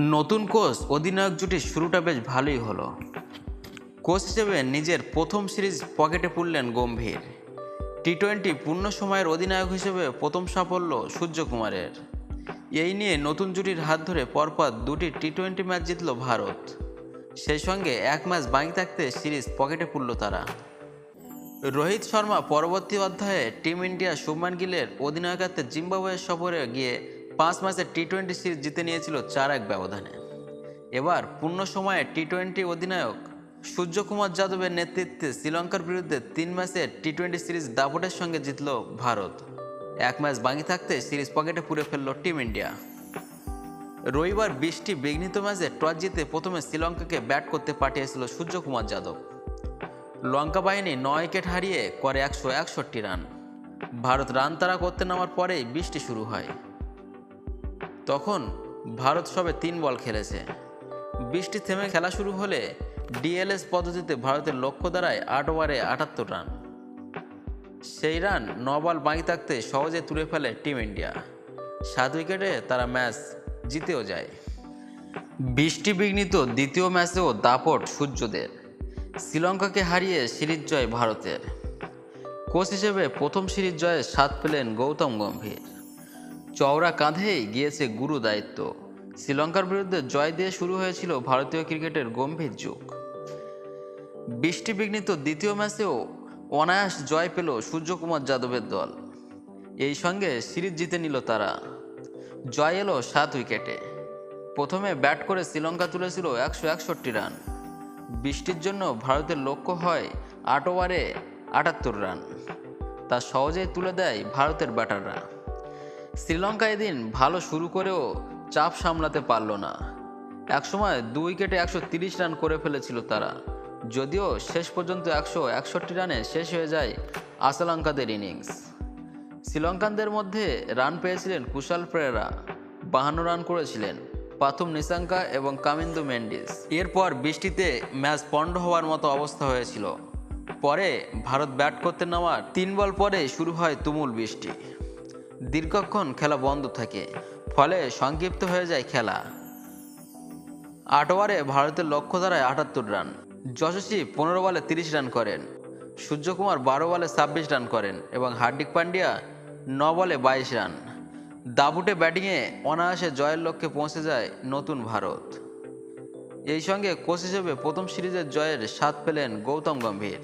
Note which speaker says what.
Speaker 1: নতুন কোচ অধিনায়ক জুটির শুরুটা বেশ ভালোই হলো। কোচ হিসেবে নিজের প্রথম সিরিজ পকেটে পুরলেন গম্ভীর। টি টোয়েন্টি পূর্ণ সময়ের অধিনায়ক হিসেবে প্রথম সাফল্য সূর্যকুমারের। এই নিয়ে নতুন জুটির হাত ধরে পরপর দুটি টি টোয়েন্টি ম্যাচ জিতল ভারত। সেই সঙ্গে এক ম্যাচ বাকি থাকতে সিরিজ পকেটে পুরল তারা। রোহিত শর্মা পরবর্তী অধ্যায়ে টিম ইন্ডিয়া শুভমান গিলের অধিনায়কত্বে জিম্বাবুয়ের সফরে গিয়ে পাঁচ ম্যাচের টি টোয়েন্টি সিরিজ জিতে নিয়েছিল চার এক ব্যবধানে। এবার পূর্ণ সময়ে টি টোয়েন্টি অধিনায়ক সূর্যকুমার যাদবের নেতৃত্বে শ্রীলঙ্কার বিরুদ্ধে তিন ম্যাচের টি টোয়েন্টি সিরিজ দাপটের সঙ্গে জিতল ভারত। এক ম্যাচ বাকি থাকতে সিরিজ পকেটে পুরে ফেলল টিম ইন্ডিয়া। রবিবার বৃষ্টি বিঘ্নিত ম্যাচে টস জিতে প্রথমে শ্রীলঙ্কাকে ব্যাট করতে পাঠিয়েছিল সূর্যকুমার যাদব। লঙ্কা বাহিনী নয় উইকেট হারিয়ে করে একশো একষট্টি রান। ভারত রান তাড়া করতে নামার পরেই বৃষ্টি শুরু হয়। তখন ভারত সবে তিন বল খেলেছে। বৃষ্টি থেমে খেলা শুরু হলে ডিএলএস পদ্ধতিতে ভারতের লক্ষ্য দাঁড়ায় আট ওভারে আটাত্তর রান। সেই রান ন বল বাঁকি থাকতে সহজে তুলে ফেলে টিম ইন্ডিয়া। সাত উইকেটে তারা ম্যাচ জিতেও যায়। বৃষ্টি বিঘ্নিত দ্বিতীয় ম্যাচেও দাপট সূর্যদের। শ্রীলঙ্কাকে হারিয়ে সিরিজ জয় ভারতের। কোচ হিসেবে প্রথম সিরিজ জয়ে স্বাদ পেলেন গৌতম গম্ভীর। চওড়া কাঁধেই গিয়েছে গুরু দায়িত্ব। শ্রীলঙ্কার বিরুদ্ধে জয় দিয়ে শুরু হয়েছিল ভারতীয় ক্রিকেটের গম্ভীর যুগ। বৃষ্টি বিঘ্নিত দ্বিতীয় ম্যাচেও অনায়াস জয় পেল সূর্যকুমার যাদবের দল। এই সঙ্গে সিরিজ জিতে নিল তারা। জয় এলো সাত উইকেটে। প্রথমে ব্যাট করে শ্রীলঙ্কা তুলেছিল একশো একষট্টি রান। বৃষ্টির জন্য ভারতের লক্ষ্য হয় আট ওভারে আটাত্তর রান। তা সহজেই তুলে দেয় ভারতের ব্যাটাররা। শ্রীলঙ্কা এদিন ভালো শুরু করেও চাপ সামলাতে পারল না। একসময় দু উইকেটে একশো তিরিশ রান করে ফেলেছিল তারা। যদিও শেষ পর্যন্ত একশো একষট্টি রানে শেষ হয়ে যায় আসালঙ্কাদের ইনিংস। শ্রীলঙ্কানদের মধ্যে রান পেয়েছিলেন কুশাল প্রেরা বাহান্ন রান করেছিলেন পাথুম নিসাঙ্কা এবং কামিন্দু মেন্ডিস। এরপর বৃষ্টিতে ম্যাচ পণ্ড হওয়ার মতো অবস্থা হয়েছিল। পরে ভারত ব্যাট করতে নেওয়ার তিন বল পরে শুরু হয় তুমুল বৃষ্টি। দীর্ঘক্ষণ খেলা বন্ধ থাকে, ফলে সংক্ষিপ্ত হয়ে যায় খেলা। আট ওভারে ভারতের লক্ষ্য দাঁড়ায় আটাত্তর রান, যশস্বী পনেরো বলে তিরিশ রান করেন, সূর্যকুমার বারো বলে ছাব্বিশ রান করেন এবং হার্দিক পান্ডিয়া ন বলে বাইশ রান। দাবুটে ব্যাটিংয়ে অনায়াসে জয়ের লক্ষ্যে পৌঁছে যায় নতুন ভারত। এই সঙ্গে কোচ হিসেবে প্রথম সিরিজের জয়ের স্বাদ পেলেন গৌতম গম্ভীর।